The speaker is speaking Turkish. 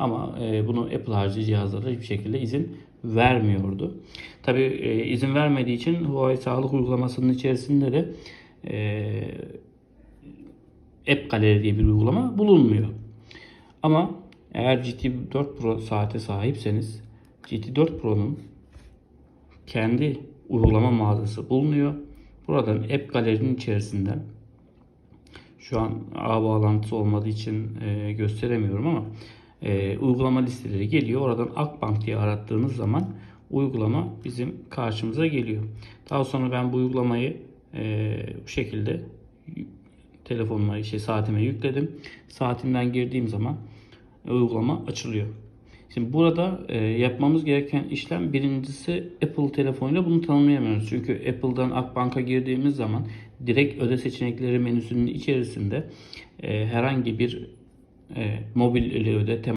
Ama e, bunu Apple harici cihazlara hiçbir şekilde izin vermiyordu. Tabi izin vermediği için Huawei sağlık uygulamasının içerisinde de e, App Gallery diye bir uygulama bulunmuyor. Ama eğer GT4 Pro saate sahipseniz GT4 Pro'nun kendi uygulama mağazası bulunuyor. Buradan App Gallery'nin içerisinden şu an ağ bağlantısı olmadığı için e, gösteremiyorum ama e, uygulama listeleri geliyor. Oradan Akbank diye arattığınız zaman uygulama bizim karşımıza geliyor. Daha sonra ben bu uygulamayı e, bu şekilde telefonuma, işte saatime yükledim. Saatimden girdiğim zaman uygulama açılıyor. Şimdi burada e, yapmamız gereken işlem birincisi Apple telefonuyla bunu tanımlayamıyoruz. Çünkü Apple'dan Akbank'a girdiğimiz zaman direkt öde seçenekleri menüsünün içerisinde e, herhangi bir e, mobil öde,